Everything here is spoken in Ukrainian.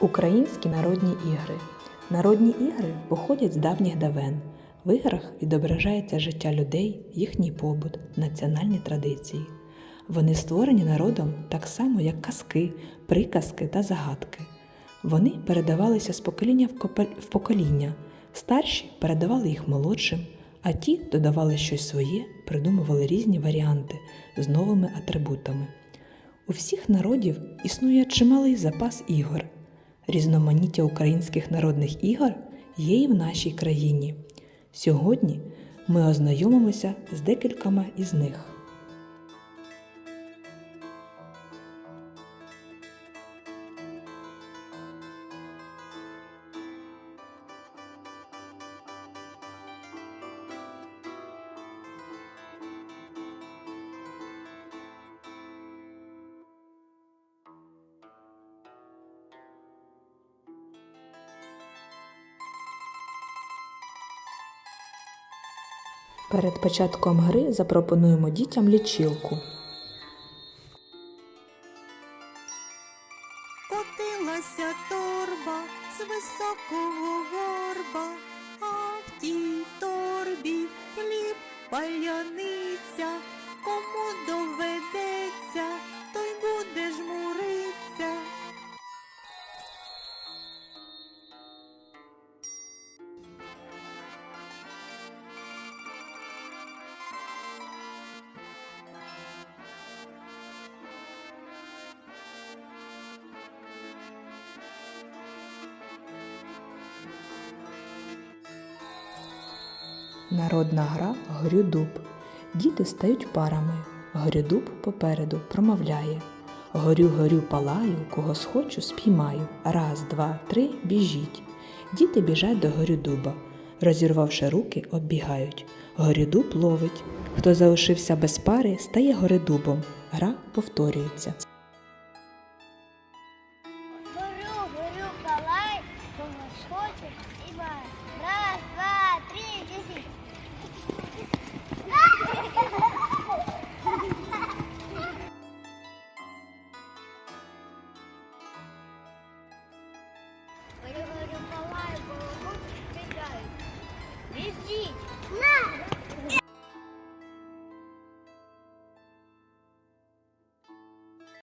Українські народні ігри. Народні ігри походять з давніх давен. В іграх відображається життя людей, їхній побут, національні традиції. Вони створені народом так само, як казки, приказки та загадки. Вони передавалися з покоління в покоління. Старші передавали їх молодшим, а ті додавали щось своє, придумували різні варіанти з новими атрибутами. У всіх народів існує чималий запас ігор. Різноманіття українських народних ігор є і в нашій країні. Сьогодні ми ознайомимося з декількома із них. Перед початком гри запропонуємо дітям лічилку. Котилася торба з високого горба, Народна гра Грюдуб. Діти стають парами. Грюдуб попереду промовляє. Горю, горю, палаю, кого схочу, спіймаю. Раз, два, три, біжіть. Діти біжать до горюдуба. Розірвавши руки, оббігають. Горюдуб ловить. Хто залишився без пари, стає горидубом. Гра повторюється. Горю, горю,